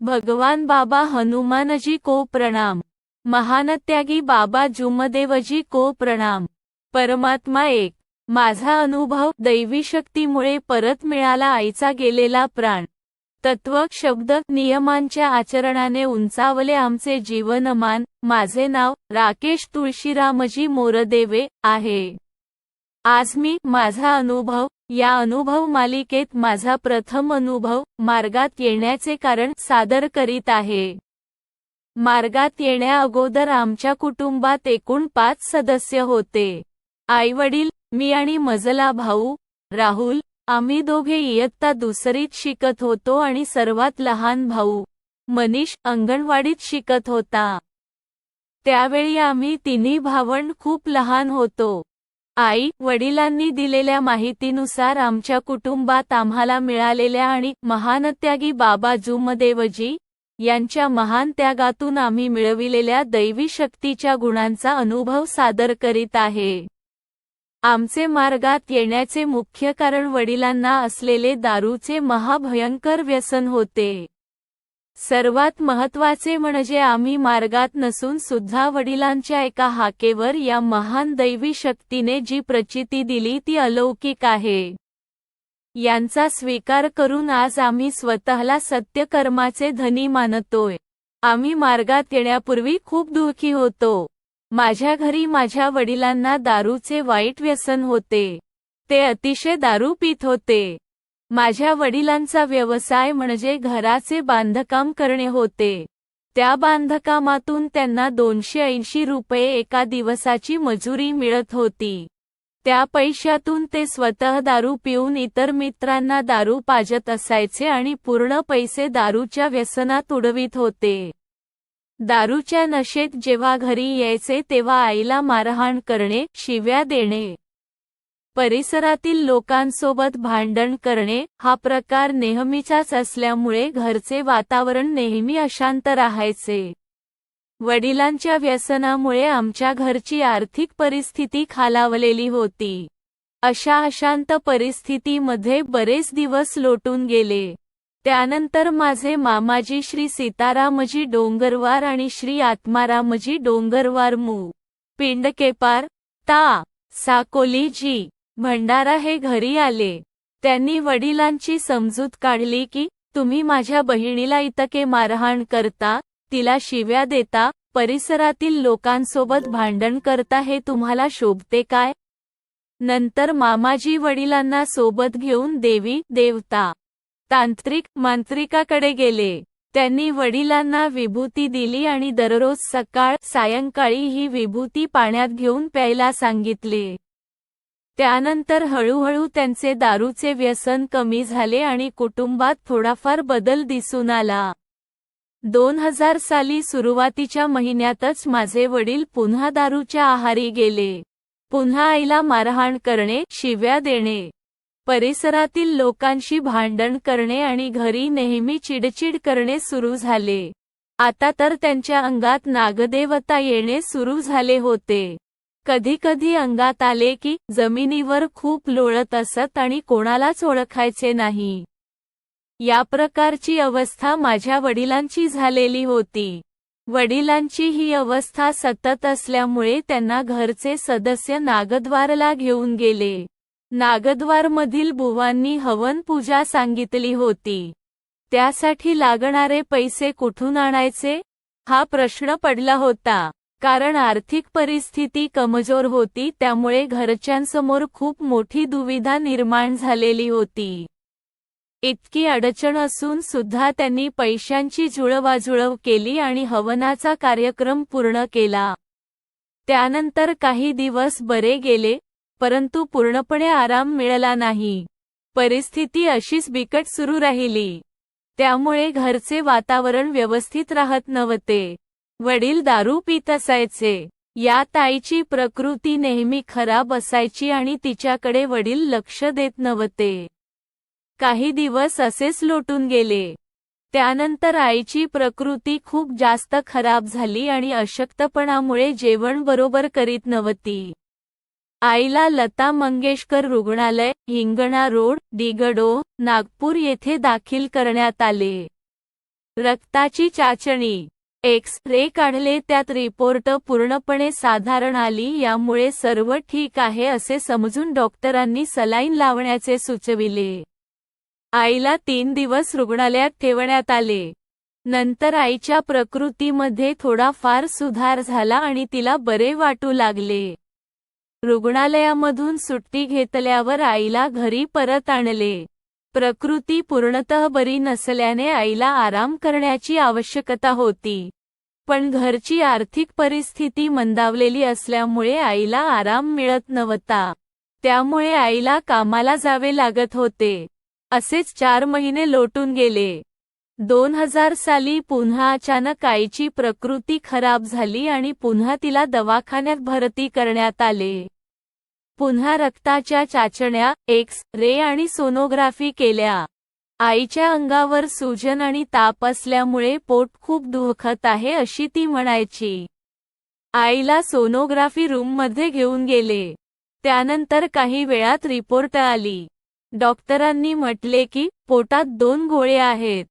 भगवान बाबा हनुमानजी को प्रणाम. महानत्यागी बाबा जुमदेवजी को प्रणाम. परमात्मा एक. माझा अनुभव दैवी शक्तीमुळे परत मिळाला आईचा गेलेला प्राण. तत्व शब्द नियमांच्या आचरणाने उंचावले आमचे जीवनमान. माझे नाव राकेश तुळशीरामजी मोरदेवे आहे. आज मी माझा अनुभव या अनुभव मालिकेत माझा प्रथम अनुभव मार्गात येण्याचे कारण सादर करीत आहे. मार्गात येण्या अगोदर आमच्या कुटुंबात एकूण पाच सदस्य होते. आईवडील मी आणि मजला भाऊ राहुल आम्ही दोघे इयत्ता दुसरीत शिकत होतो आणि सर्वात लहान भाऊ मनीष अंगणवाडीत शिकत होता. त्यावेळी आम्ही तिन्ही भावंड खूप लहान होतो. आई वडिलांनी दिलेल्या माहितीनुसार आमच्या कुटुंबात आम्हाला मिळालेल्या आणि महानत्यागी बाबा जुमदेवजी यांच्या महान त्यागातून आम्ही मिळविलेल्या दैवी शक्तीच्या गुणांचा अनुभव सादर करीत आहे. आमचे मार्गात येण्याचे मुख्य कारण वडिलांना असलेले दारूचे महाभयंकर व्यसन होते. सर्वात महत्त्वाचे म्हणजे आम्ही मार्गात नसून सुद्धा वडिलांच्या एका हाकेवर या महान दैवी शक्तीने जी प्रचिती दिली ती अलौकिक आहे. यांचा स्वीकार करून आज आम्ही स्वतःला सत्यकर्माचे धनी मानतोय. आम्ही मार्गात येण्यापूर्वी खूप दुःखी होतो. माझ्या घरी माझ्या वडिलांना दारूचे वाईट व्यसन होते. ते अतिशय दारू पित होते. माझ्या वडिलांचा व्यवसाय म्हणजे घराचे बांधकाम करणे होते. त्या बांधकामातून त्यांना दोनशे ऐंशी रुपये एका दिवसाची मजुरी मिळत होती. त्या पैशातून ते स्वतः दारू पिऊन इतर मित्रांना दारू पाजत असायचे आणि पूर्ण पैसे दारूच्या व्यसनात उडवित होते. दारूच्या नशेत जेव्हा घरी यायचे तेव्हा आईला मारहाण करणे शिव्या देणे परिसरातील लोकांसोबत भांडण करणे हा प्रकार नेहमीचाच असल्यामुळे घरचे वातावरण नेहमी अशांत राहायचे. वडिलांच्या व्यसनामुळे आमच्या घरची आर्थिक परिस्थिती खालावलेली होती. अशा अशांत परिस्थितीमध्ये बरेच दिवस लोटून गेले. त्यानंतर माझे मामाजी श्री सीतारामजी डोंगरवार आणि श्री आत्मारामजी डोंगरवार मू. पिंडकेपार ता. साकोलीजी. भंडारा हे घरी आले. त्यांनी वडिलांची समजूत काढली की तुम्ही माझ्या बहिणीला इतके मारहाण करता तिला शिव्या देता परिसरातील लोकांसोबत भांडण करता हे तुम्हाला शोभते काय? नंतर मामाजी वडिलांना सोबत घेऊन देवी देवता तांत्रिक मांत्रिकाकडे गेले. त्यांनी वडिलांना विभूती दिली आणि दररोज सकाळ सायंकाळी ही विभूती पाण्यात घेऊन प्यायला सांगितले. त्यानंतर हळूहळू त्यांचे दारूचे व्यसन कमी झाले आणि कुटुंबात थोडाफार बदल दिसून आला. दोन हजार साली सुरुवातीच्या महिन्यातच माझे वडील पुन्हा दारूच्या आहारी गेले. पुन्हा आईला मारहाण करणे शिव्या देणे. परिसरातील लोकांशी भांडण करणे आणि घरी नेहमी चिडचिड करणे सुरू झाले. आता तर त्यांच्या अंगात नागदेवता येणे सुरू झाले होते. कधीकधी अंगात आले की जमिनीवर खूप लोळत असत आणि कोणालाच ओळखायचे नाही. या प्रकारची अवस्था माझ्या वडिलांची झालेली होती. वडिलांची ही अवस्था सतत असल्यामुळे त्यांना घरचे सदस्य नागद्वारला घेऊन गेले. नागद्वारमधील बुवांनी हवन पूजा सांगितली होती. त्यासाठी लागणारे पैसे कुठून आणायचे? हा प्रश्न पडला होता. कारण आर्थिक परिस्थिती कमजोर होती त्यामुळे घरच्यांसमोर खूप मोठी दुविधा निर्माण झालेली होती. इतकी अडचण असून सुद्धा त्यांनी पैशांची जुळवाजुळव केली आणि हवनाचा कार्यक्रम पूर्ण केला. त्यानंतर काही दिवस बरे गेले परंतु पूर्णपणे आराम मिळाला नाही. परिस्थिती अशीच बिकट सुरू राहिली. त्यामुळे घरचे वातावरण व्यवस्थित राहत नव्हते. वडील दारू पित असायचे या ताईची प्रकृती नेहमी खराब असायची आणि तिच्याकडे वडील लक्ष देत नव्हते. काही दिवस असेच लोटून गेले. त्यानंतर आईची प्रकृती खूप जास्त खराब झाली आणि अशक्तपणामुळे जेवण बरोबर करीत नव्हती. आईला लता मंगेशकर रुग्णालय हिंगणा रोड दिगडो नागपूर येथे दाखल करण्यात आले. रक्ताची चाचणी एक्स रे काढले त्यात रिपोर्ट पूर्णपणे साधारण आली यामुळे सर्व ठीक आहे असे समजून डॉक्टरांनी सलाईन लावण्याचे सुचविले. आईला तीन दिवस रुग्णालयात ठेवण्यात आले. नंतर आईच्या प्रकृतीमध्ये थोडाफार सुधार झाला आणि तिला बरे वाटू लागले. रुग्णालयामधून सुट्टी घेतल्यावर आईला घरी परत आणले. प्रकृती पूर्णतः बरी नसल्याने आईला आराम करण्याची आवश्यकता होती. पण घरची आर्थिक परिस्थिती मंदावलेली असल्यामुळे आईला आराम मिळत नव्हता. त्यामुळे आईला कामाला जावे लागत होते. असेच चार महिने लोटून गेले. दोन हजार साली पुन्हा अचानक आईची प्रकृती खराब झाली आणि पुन्हा तिला दवाखान्यात भरती करण्यात आले. पुन्हा रक्ताच्या चाचण्या एक्स रे आणि सोनोग्राफी केल्या. आईच्या अंगावर सूजन आणि ताप असल्यामुळे पोट खूप दुखत आहे अशी ती म्हणायची. आईला सोनोग्राफी रूममध्ये घेऊन गेले. त्यानंतर काही वेळात रिपोर्ट आली. डॉक्टरांनी म्हटले की पोटात दोन गोळे आहेत.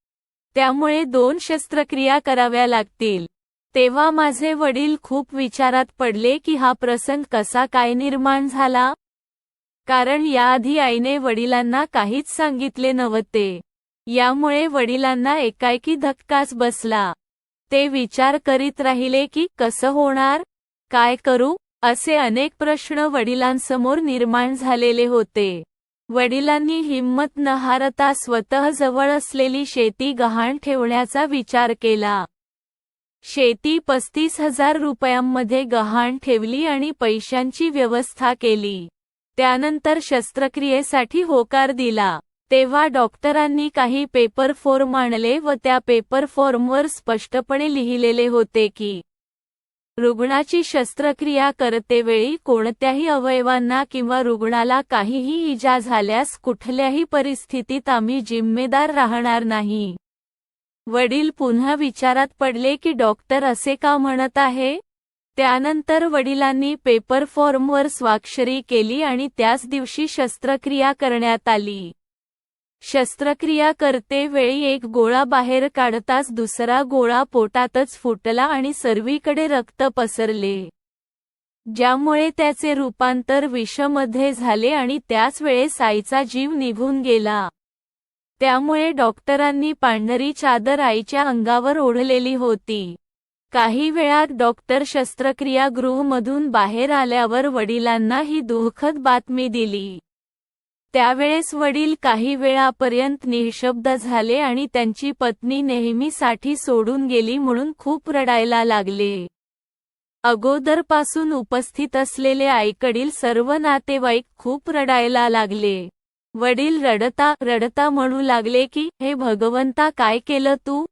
त्यामुळे दोन शस्त्रक्रिया कराव्या लागतील. तेव्हा माझे वडील खूप विचारात पडले की हा प्रसंग कसा काय निर्माण झाला? कारण याआधी आईने वडिलांना काहीच सांगितले नव्हते. यामुळे वडिलांना एकाएकी धक्काच बसला. ते विचार करीत राहिले की कसं होणार? काय करू? असे अनेक प्रश्न वडिलांसमोर निर्माण झालेले होते. वडिलांनी हिंमत न हारता स्वतः जवळ असलेली शेती गहाण ठेवण्याचा विचार केला. शेती पस्तीस हजार रुपयांमध्ये गहाण ठेवली आणि पैशांची व्यवस्था केली. त्यानंतर शस्त्रक्रियेसाठी होकार दिला. तेव्हा डॉक्टरांनी काही पेपर फॉर्म आणले व त्या पेपर फॉर्मवर स्पष्टपणे लिहिलेले होते की रुग्णाची शस्त्रक्रिया करतेवेळी कोणत्याही अवयवांना किंवा रुग्णाला काहीही इजा झाल्यास कुठल्याही परिस्थितीत आम्ही जिम्मेदार राहणार नाही. वडील पुन्हा विचारात पडले की डॉक्टर असे का म्हणत आहे? त्यानंतर वडिलांनी पेपर फॉर्मवर स्वाक्षरी केली आणि त्याच दिवशी शस्त्रक्रिया करण्यात आली. शस्त्रक्रिया करते वेळी एक गोळा बाहेर काढताच दुसरा गोळा पोटातच फुटला आणि सर्वीकडे रक्त पसरले. ज्यामुळे त्याचे रूपांतर विषमध्ये झाले आणि त्याच वेळेस आईचा जीव निघून गेला. त्यामुळे डॉक्टरांनी पांढरी चादर आईच्या अंगावर ओढलेली होती. काही वेळात डॉक्टर शस्त्रक्रिया गृहमधून बाहेर आल्यावर वडिलांना ही दुःखद बातमी दिली. त्यावेळेस वडील काही वेळापर्यंत निशब्द झाले आणि त्यांची पत्नी नेहमीसाठी सोडून गेली म्हणून खूप रडायला लागले. अगोदरपासून उपस्थित असलेले आईकडील सर्व नातेवाईक खूप रडायला लागले. वडील रडता रडता म्हणू लागले की हे भगवंता काय केलं तू?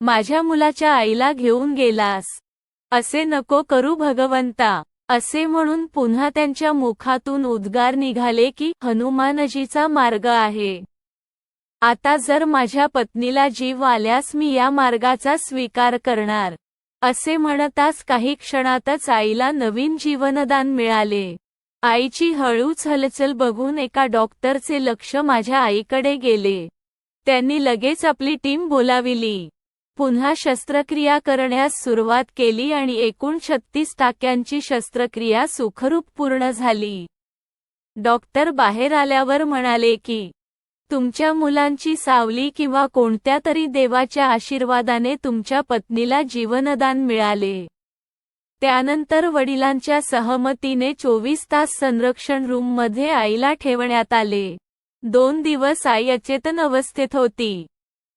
माझ्या मुलाच्या आईला घेऊन गेलास. असे नको करू भगवंता. असे म्हणून पुन्हा त्यांच्या मुखातून उद्गार निघाले की हनुमानजीचा मार्ग आहे. आता जर माझ्या पत्नीला जीव आल्यास मी या मार्गाचा स्वीकार करणार. असे म्हणताच काही क्षणातच आईला नवीन जीवनदान मिळाले. आईची हळूच हलचल बघून एका डॉक्टरचे लक्ष माझ्या आईकडे गेले. त्यांनी लगेच आपली टीम बोलाविली. पुन्हा शस्त्रक्रिया करण्यास सुरुवात केली आणि एकूण छत्तीस टाक्यांची शस्त्रक्रिया सुखरूप पूर्ण झाली. डॉक्टर बाहेर आल्यावर म्हणाले की तुमच्या मुलांची सावली किंवा कोणत्या तरी देवाच्या आशीर्वादाने तुमच्या पत्नीला जीवनदान मिळाले. त्यानंतर वडिलांच्या सहमतीने चोवीस तास संरक्षण रूममध्ये आईला ठेवण्यात आले. दोन दिवस आई अचेतन अवस्थेत होती.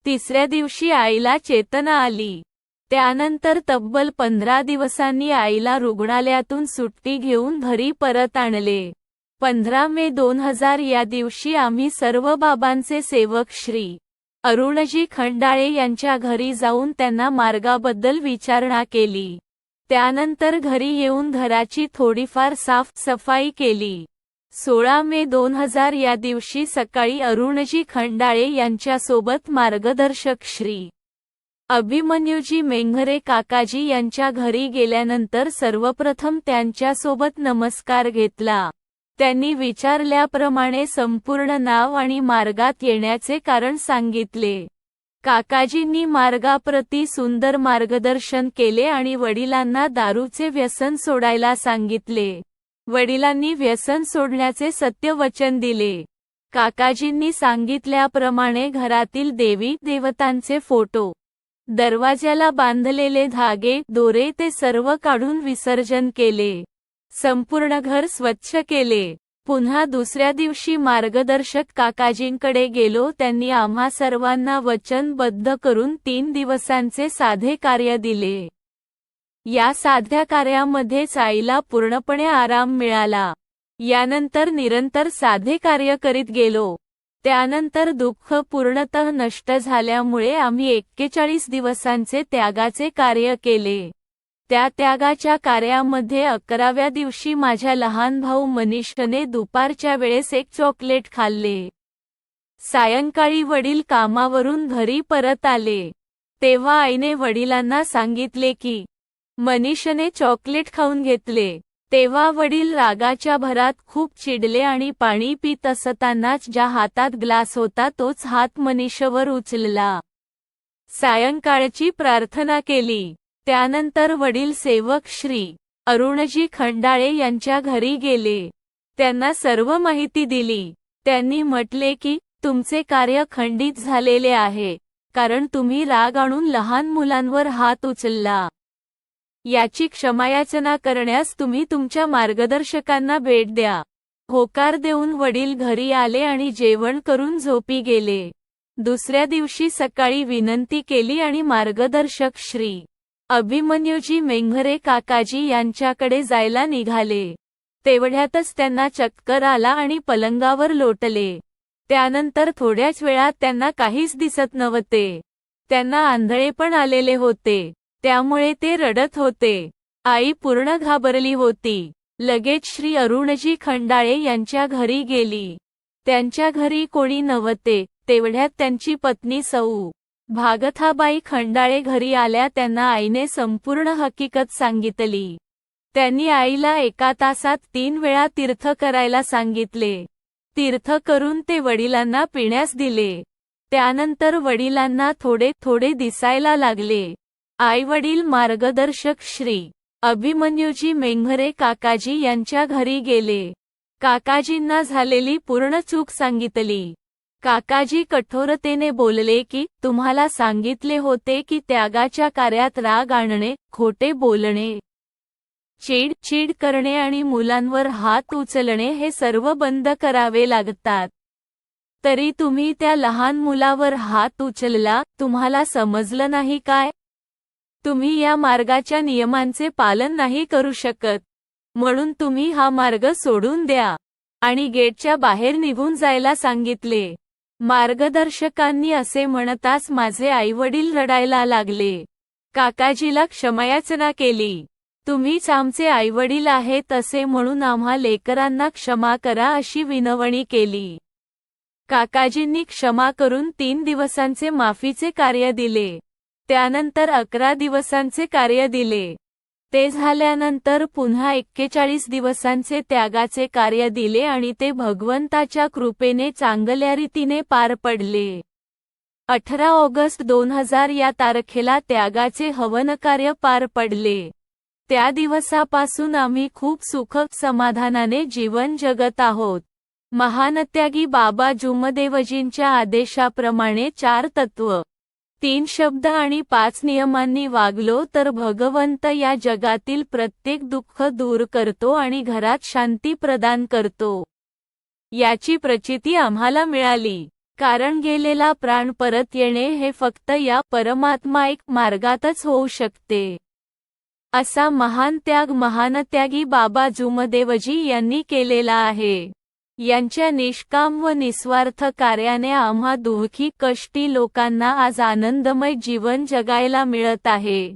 तिसऱ्या दिवशी आईला चेतना आली. त्यानंतर तब्बल पंधरा दिवसांनी आईला रुग्णालयातून सुट्टी घेऊन घरी परत आणले. पंधरा मे दोन हजार या दिवशी आम्ही सर्व बाबांचे सेवक श्री. अरुणजी खंडाळे यांच्या घरी जाऊन त्यांना मार्गाबद्दल विचारणा केली. त्यानंतर घरी येऊन घराची थोडीफार साफ सफाई केली. सोळा मे दोन हजार या दिवशी सकाळी अरुणजी खंडाळे यांच्यासोबत मार्गदर्शक श्री. अभिमन्यूजी मेंघरे काकाजी यांच्या घरी गेल्यानंतर सर्वप्रथम त्यांच्यासोबत नमस्कार घेतला. त्यांनी विचारल्याप्रमाणे संपूर्ण नाव आणि मार्गात येण्याचे कारण सांगितले. काकाजींनी मार्गाप्रती सुंदर मार्गदर्शन केले आणि वडिलांना दारूचे व्यसन सोडायला सांगितले. वडिलांनी व्यसन सोडण्याचे सत्य वचन दिले. काकाजींनी सांगितल्याप्रमाणे घरातील देवी देवतांचे फोटो दरवाज्याला बांधलेले धागे दोरे ते सर्व काढून विसर्जन केले. संपूर्ण घर स्वच्छ केले. पुन्हा दुसऱ्या दिवशी मार्गदर्शक काकाजींकडे गेलो. त्यांनी आम्हा सर्वांना वचनबद्ध करून तीन दिवसांचे साधे कार्य दिले. या साध्या कार्यामध्येच आईला पूर्णपणे आराम मिळाला. यानंतर निरंतर साधे कार्य करीत गेलो. त्यानंतर दुःख पूर्णतः नष्ट झाल्यामुळे आम्ही एक्केचाळीस दिवसांचे त्यागाचे कार्य केले. त्या त्यागाच्या कार्यामध्ये अकराव्या दिवशी माझ्या लहान भाऊ मनीषने दुपारच्या वेळेस एक चॉकलेट खाल्ले. सायंकाळी वडील कामावरून घरी परत आले. तेव्हा आईने वडिलांना सांगितले की मनीषने चॉकलेट खाऊन घेतले. तेव्हा वडील रागाच्या भरात खूप चिडले आणि पाणी पित असतानाच ज्या हातात ग्लास होता तोच हात मनीषवर उचलला. सायंकाळची प्रार्थना केली. त्यानंतर वडील सेवक श्री अरुणजी खंडाळे यांच्या घरी गेले. त्यांना सर्व माहिती दिली. त्यांनी म्हटले की तुमचे कार्य खंडित झालेले आहे. कारण तुम्ही राग आणून लहान मुलांवर हात उचलला. याची क्षमायाचना करण्यास तुम्ही तुमच्या मार्गदर्शकांना भेट द्या. होकार देऊन वडील घरी आले आणि जेवण करून झोपी गेले. दुसऱ्या दिवशी सकाळी विनंती केली आणि मार्गदर्शक श्री अभिमन्यूजी मेंघरे काकाजी यांच्याकडे जायला निघाले. तेवढ्यातच त्यांना चक्कर आला आणि पलंगावर लोटले. त्यानंतर थोड्याच वेळात त्यांना काहीच दिसत नव्हते. त्यांना आंधळे पण आलेले होते. त्यामुळे ते रडत होते. आई पूर्ण घाबरली होती. लगेच श्री अरुणजी खंडाळे यांच्या घरी गेली. त्यांच्या घरी कोणी नव्हते. तेवढ्यात त्यांची पत्नी सौ. भागथाबाई खंडाळे घरी आल्या त्यांना आईने संपूर्ण हकीकत सांगितली. त्यांनी आईला एका तासात तीन वेळा तीर्थ करायला सांगितले. तीर्थ करून ते वडिलांना पिण्यास दिले. त्यानंतर वडिलांना थोडे थोडे दिसायला लागले. आई वडील मार्गदर्शक श्री. अभिमन्यूजी मेंघरे काकाजी यांच्या घरी गेले. काकाजींना झालेली पूर्ण चूक सांगितली. काकाजी कठोरतेने बोलले की तुम्हाला सांगितले होते की त्यागाच्या कार्यात राग आणणे खोटे बोलणे. चीड करणे आणि मुलांवर हात उचलणे हे सर्व बंद करावे लागतात. तरी तुम्ही त्या लहान मुलावर हात उचलला तुम्हाला समजलं नाही काय? तुम्ही या मार्गाच्या नियमांचे पालन नाही करू शकत. म्हणून तुम्ही हा मार्ग सोडून द्या. आणि गेटच्या बाहेर निघून जायला सांगितले. मार्गदर्शकांनी असे म्हणताच माझे आईवडील रडायला लागले. काकाजीला क्षमायाचना केली. तुम्हीच आमचे आईवडील आहेत असे म्हणून आम्हा लेकरांना क्षमा करा अशी विनवणी केली. काकाजींनी क्षमा करून तीन दिवसांचे माफीचे कार्य दिले. त्यानंतर अकरा दिवसांचे कार्य दिले. ते झाल्यानंतर पुन्हा एक्केचाळीस दिवसांचे त्यागाचे कार्य दिले आणि ते भगवंताच्या कृपेने चांगल्या रीतीने पार पडले. अठरा ऑगस्ट दोन हजार या तारखेला त्यागाचे हवनकार्य पार पडले. त्या दिवसापासून आम्ही खूप सुख समाधानाने जीवन जगत आहोत. महानत्यागी बाबा जुमदेवजींच्या आदेशाप्रमाणे चार तत्व तीन शब्द आणि पाच नियमांनी वागलो तर भगवंत या जगातील प्रत्येक दुःख दूर करतो आणि घरात शांती प्रदान करतो. याची प्रचिती आम्हाला मिळाली. कारण गेलेला प्राण परत येणे हे फक्त या परमात्मा एक मार्गातच होऊ शकते. असा महान त्याग महानत्यागी बाबा जुमदेवजी यांनी केलेला आहे. यांच्या निष्काम व निस्वार्थ कार्याने आम्हा दुःखी कष्टी लोकांना आज आनंदमय जीवन जगायला मिळत आहे.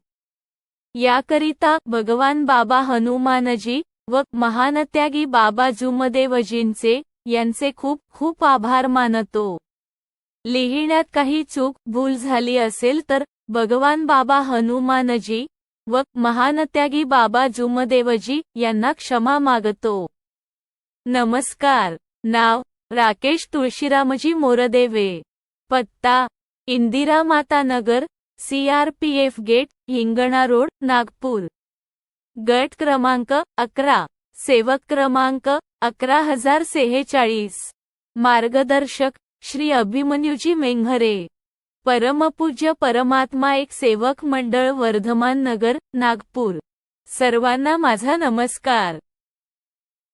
याकरिता भगवान बाबा हनुमानजी व महानत्यागी बाबा जुमदेवजींचे यांचे खूप खूप आभार मानतो. लिहिण्यात काही चूक भूल झाली असेल तर भगवान बाबा हनुमानजी व महानत्यागी बाबा जुमदेवजी यांना क्षमा मागतो. नमस्कार. नाव, राकेश तुळशीरामजी मोरदेवे. पत्ता, Indira Mata Nagar CRPF gate, Hingna road, Nagpur. गट क्रमांक अकरा. सेवक क्रमांक अकरा हज़ार सेहेचाळीस. मार्गदर्शक, श्री अभिमन्यूजी मेंघरे. परमपूज्य परमात्मा एक सेवक मंडळ, वर्धमान नगर, नागपूर. सर्वांना माझा नमस्कार.